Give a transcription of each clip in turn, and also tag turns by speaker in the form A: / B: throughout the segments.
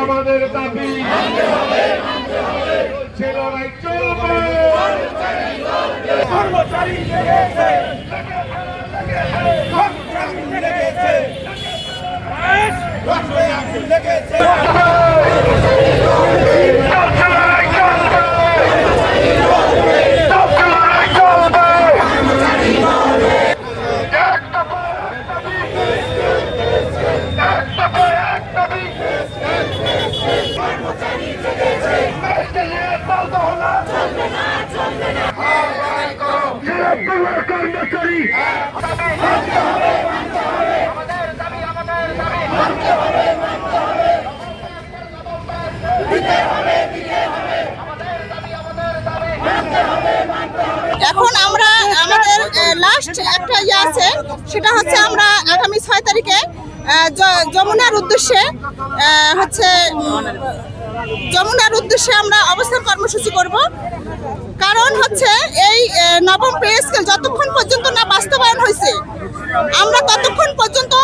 A: আমাদের দাবি। লড়াই চলবে।
B: কর্মচারী লেগেছে। কর্মচারী লেগেছে। কর্মচারী
C: এখন আমরা আমাদের লাস্ট একটা ইয়ে আছে, সেটা হচ্ছে আমরা আগামী ছয় তারিখে যমুনার উদ্দেশ্যে হচ্ছে, যমুনার উদ্দেশ্যে আমরা অবস্থান কর্মসূচি করব। কারণ হচ্ছে এই নবম পে স্কেল যতক্ষণ পর্যন্ত না বাস্তবায়ন হয়েছে আমরা ততক্ষণ পর্যন্ত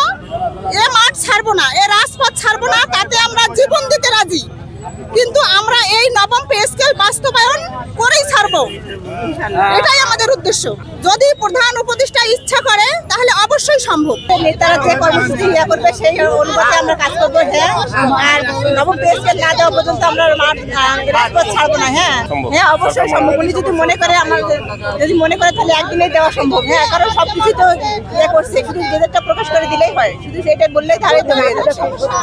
C: এ মাঠ ছাড়বো না, এ রাজপথ ছাড়বো না, তাতে আমরা জীবন দিতে রাজি। কিন্তু আমরা এই নবম পে স্কেল বাস্তবায়ন করেই ছাড়বো। এটাই আমাদের উদ্দেশ্য। যদি প্রধান উপদেষ্টা ইচ্ছা করে তাহলে অবশ্যই সম্ভব। নেতারা যে কর্মসূচি ইয়ে করবে সেই অনুপাতে আমরা কাজ করব হ্যাঁ। আর নবম না দেওয়া পর্যন্ত আমরা মাঠ রাজপথ ছাড়বো না হ্যাঁ। হ্যাঁ অবশ্যই সম্ভব। উনি যদি মনে করে আমার যদি মনে করে তাহলে একদিনেই দেওয়া সম্ভব হ্যাঁ। কারণ সব কিছু তো ইয়ে করছে শুধু গেজেটটা প্রকাশ করে দিলেই হয়। শুধু সেটা বললেই তাহলে তো হয়ে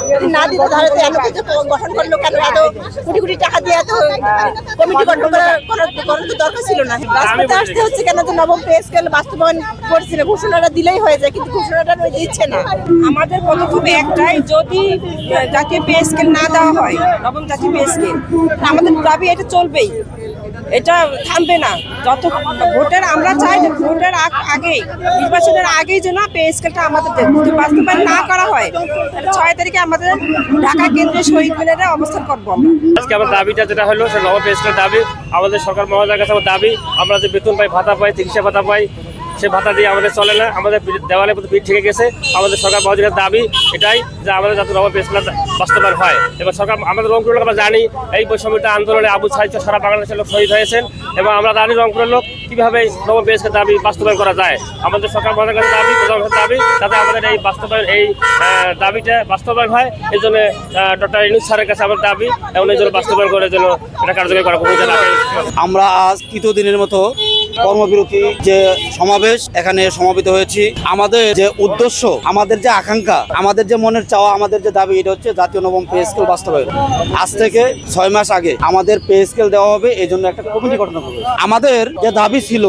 C: যদি না দিত তাহলে তো এত কিছু গঠন করল কেন? এত কোটি কোটি টাকা দিয়ে এত কমিটি গঠন করার করার তো দরকার ছিল না। রাজপথে আসতে হচ্ছে কেন? যে নবম পে স্কেল বাস্তবায়ন করছিল। ঘোষণাটা দিলেই হয়ে যায় কিন্তু ঘোষণাটা দিচ্ছে না।
D: আমাদের পদক্ষেপ একটাই যদি জাতীয় পে স্কেল না দেওয়া হয় নবম জাতীয় পে স্কেল আমাদের দাবি এটা চলবেই। এটা থামবে না। যত ভোটের আমরা চাই যে ভোটের আগে আগেই, নির্বাচনের আগেই যেন পে স্কেলটা আমাদের বাস্তবায়ন না করা হয় ছয় তারিখে আমাদের ঢাকা কেন্দ্রীয় শহীদ মিনারে অবস্থান করব
E: আজকে আমার দাবিটা যেটা হলো সেটা নব পে স্কেলের দাবি। আমাদের সরকার মহাজার কাছে আমার দাবি, আমরা যে বেতন পাই, ভাতা পাই, চিকিৎসা ভাতা পাই সে ভাতা দিয়ে আমাদের চলে না, আমাদের পিঠ- দেওয়ালে প্রতি পিঠ থেকে গেছে। আমাদের সরকার মহোদয়ের দাবি এটাই যে আমাদের যাতে নব পেস্ট বাস্তবায়ন হয়। এবার সরকার, আমাদের রংপুরের লোক আমরা জানি, এই বৈষম্যটা আন্দোলনে আবু সাহিত্য সারা বাংলাদেশের লোক শহীদ হয়েছেন এবং আমরা জানি রংপুরের লোক কীভাবে নব পেস্টের দাবি বাস্তবায়ন করা যায়। আমাদের সরকার মহোদয়ের কাছে দাবি প্রধানমন্ত্রীর দাবি, যাতে আমাদের এই বাস্তবায়ন, এই দাবিটা বাস্তবায়ন হয়। এই জন্য ডক্টর ইনুজ স্যারের কাছে আমার দাবি এবং এই জন্য বাস্তবায়ন করে জন্য এটা কার্যকরী করা
F: আমরা আজ তৃতীয় দিনের মতো কর্মবিরতি যে সমাবেশ এখানে সমাবেত হয়েছি। আমাদের যে উদ্দেশ্য, আমাদের যে আকাঙ্ক্ষা, আমাদের যে মনের চাওয়া, আমাদের যে দাবি, এটা হচ্ছে জাতীয় নবম পে স্কেল বাস্তবায়ন। আজ থেকে ছয় মাস আগে আমাদের পে স্কেল দেওয়া হবে এই জন্য একটা কমিটি গঠন করবে আমাদের যে দাবি ছিল,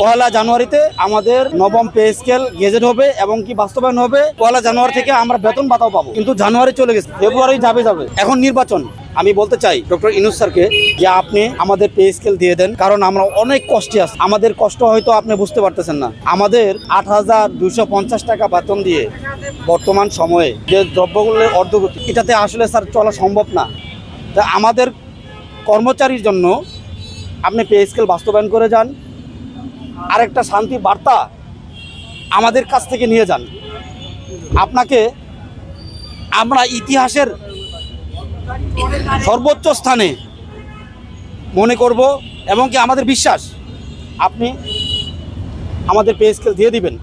F: পয়লা জানুয়ারিতে আমাদের নবম পে স্কেল গেজেট হবে এবং কি বাস্তবায়ন হবে, পয়লা জানুয়ারি থেকে আমরা বেতন ভাতাও পাবো। কিন্তু জানুয়ারি চলে গেছে, ফেব্রুয়ারি যাবে যাবে। এখন নির্বাচন আমি বলতে চাই, ডক্টর ইনুস স্যারকে, যে আপনি আমাদের পে স্কেল দিয়ে দেন, কারণ আমরা অনেক কষ্টে আছি। আমাদের কষ্ট হয়তো আপনি বুঝতে পারতেছেন না। আমাদের আট হাজার দুশো পঞ্চাশ টাকা বেতন দিয়ে বর্তমান সময়ে যে দ্রব্যগুলোর অর্ধগতি, এটাতে আসলে স্যার চলা সম্ভব না। তা আমাদের কর্মচারীর জন্য আপনি পে স্কেল বাস্তবায়ন করে যান। আরেকটা শান্তি বার্তা আমাদের কাছ থেকে নিয়ে যান। আপনাকে আমরা ইতিহাসের সর্বোচ্চ স্থানে মনে করব এবং কি আমাদের বিশ্বাস আপনি আমাদের পে স্কেল দিয়ে দিবেন।